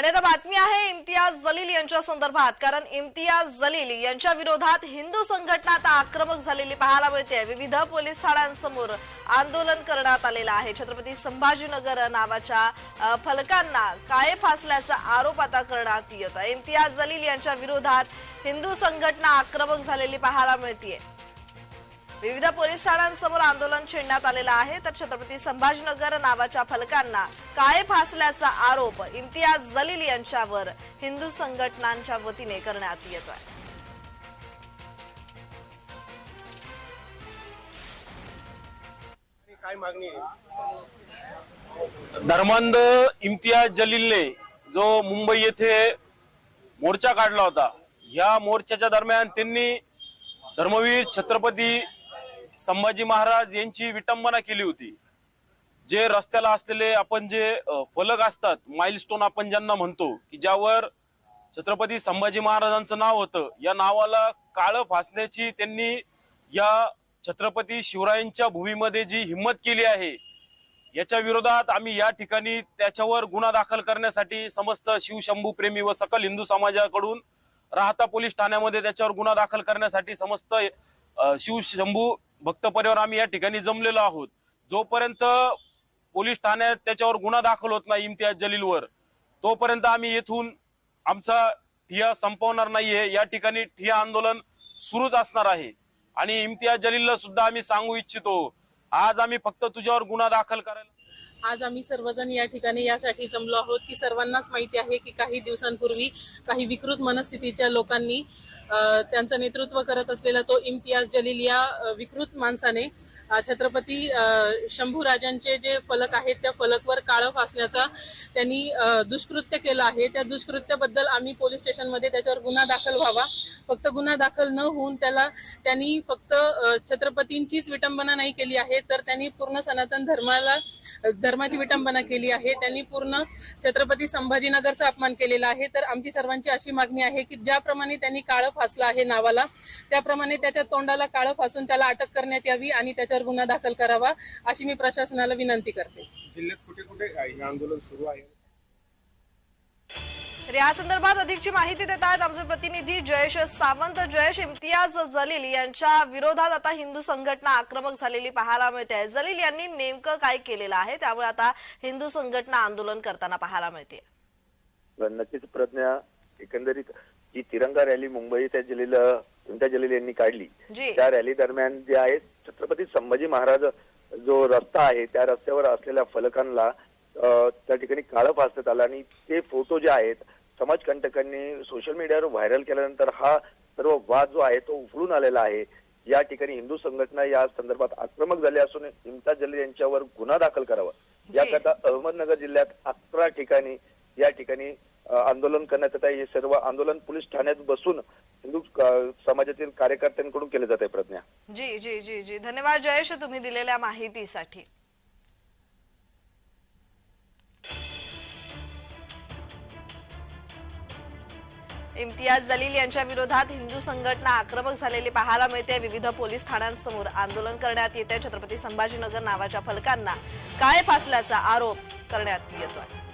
आणि आता बातमी आहे इम्तियाज जलील यांच्या संदर्भात कारण इम्तियाज जलील यांच्या विरोधात हिंदू संघटना आता आक्रमक झालेली पाहायला मिळते. विविध पोलीस ठाण्यांसमोर आंदोलन करण्यात आलेलं आहे. छत्रपती संभाजीनगर नावाच्या फलकांना काळे फासल्याचा आरोप आता करण्यात येतो इम्तियाज जलील यांच्या विरोधात हिंदू संघटना आक्रमक झालेली पाहायला मिळतीये. विविध पोलीस ठाण्यांसमोर आंदोलन छेडण्यात आलेलं आहे तर छत्रपती संभाजीनगर नावाच्या फलकांना काळे फासल्याचा आरोप इम्तियाज जलील यांच्यावर हिंदू संघटनांच्या वतीने करण्यात येतोय. काय मागणी आहे? धर्मांध इम्तियाज जलीलने जो मुंबई येथे मोर्चा काढला होता या मोर्चाच्या दरम्यान त्यांनी धर्मवीर छत्रपती संभाजी महाराज यांची विटंबना केली होती. जे रस्त्याला असलेले आपण जे फलक असतात माइलस्टोन आपण ज्यांना म्हणतो की ज्यावर छत्रपती संभाजी महाराजांचं नाव होतं या नावाला काळं फासण्याची त्यांनी या छत्रपती शिवरायांच्या भूमीमध्ये जी हिंमत केली आहे याच्या विरोधात आम्ही या ठिकाणी त्याच्यावर गुन्हा दाखल करण्यासाठी समस्त शिवशंभू प्रेमी व सकल हिंदू समाजाकडून राहता पोलीस ठाण्यामध्ये त्याच्यावर गुन्हा दाखल करण्यासाठी समस्त शिवशंभू भक्त परिवार आम्ही या ठिकाणी जमलेलो आहोत. जोपर्यंत पोलीस ठाण्यात त्याच्यावर गुन्हा दाखल होत नाही इम्तियाज जलीलवर तोपर्यंत आम्ही येथून आमचा ठिया संपवणार नाहीये. या ठिकाणी ठिया आंदोलन सुरूच असणार आहे. आणि इम्तियाज जलीलला सुद्धा आम्ही सांगू इच्छितो आज आम्ही फक्त तुझ्यावर गुन्हा दाखल करायला आज आम्ही सर्वजण या ठिकाणी यासाठी जमलो आहोत की सर्वांनाच माहिती आहे की काही दिवसांपूर्वी काही विकृत मनस्थितीच्या लोकांनी त्यांचं नेतृत्व करत असलेला तो इम्तियाज जलील या विकृत माणसाने छत्रपती शंभू राजांचे जे फलक आहेत त्या फलकवर काळं फासण्याचा त्यांनी दुष्कृत्य केलं आहे. त्या दुष्कृत्याबद्दल आम्ही पोलीस स्टेशनमध्ये त्याच्यावर गुन्हा दाखल व्हावा. फक्त गुन्हा दाखल न होऊन त्याला त्यांनी फक्त छत्रपतींचीच विटंबना नाही केली आहे तर त्यांनी पूर्ण सनातन धर्माला धर्माची विटंबना केली आहे. त्यांनी पूर्ण छत्रपती संभाजीनगरचा अपमान केलेला आहे. तर आमची सर्वांची अशी मागणी आहे की ज्याप्रमाणे त्यांनी काळं फासलं आहे नावाला त्याप्रमाणे त्याच्या तोंडाला काळं फासून त्याला अटक करण्यात यावी आणि त्याच्यावर गुन्हा दाखल करावा अशी मी प्रशासनाला विनंती करते. जिल्ह्यात कुठे कुठे आंदोलन सुरू आहे? तर या संदर्भात अधिकची माहिती देत आहेत आमचे प्रतिनिधी जयेश सावंत. जयेश इम्तियाज जलील यांच्या विरोधात आता हिंदू संघटना आक्रमक झालेली पाहायला मिळते. आहे जलील यांनी नेमकं काय केलेलं आहे? त्यामुळे आता हिंदू संघटना आंदोलन करताना पाहायला मिळते. नक्कीच प्रज्ञा एकंदरीत जी तिरंगा रॅली मुंबई त्या जलील त्या जलील यांनी काढली त्या रॅली दरम्यान जे आहे छत्रपती संभाजी महाराज जो रस्ता आहे त्या रस्त्यावर असलेल्या फलकांना त्या ठिकाणी काळं फासण्यात आलं आणि ते फोटो जे आहेत समाजकंटकांनी सोशल मीडियावर व्हायरल केल्यानंतर हा सर्व वाद जो आहे तो उफळून आलेला आहे. या ठिकाणी हिंदू संघटना या संदर्भात आक्रमक झाली असून इम्तियाज जलील यांच्यावर गुन्हा दाखल करावा. याकरता अहमदनगर जिल्ह्यात अकरा ठिकाणी या ठिकाणी आंदोलन करण्यात येत आहे. हे सर्व आंदोलन पोलीस ठाण्यात बसून हिंदू समाजातील कार्यकर्त्यांकडून केले जात आहे प्रज्ञा. जी जी जी जी. धन्यवाद जयेश तुम्ही दिलेल्या माहितीसाठी. इम्तियाज जलील यांच्या विरोधात हिंदू संघटना आक्रमक झालेली पाहायला मिळते. विविध पोलीस ठाण्यांसमोर आंदोलन करण्यात येते. छत्रपती संभाजीनगर नावाच्या फलकांना काळे फासल्याचा आरोप करण्यात येतोय.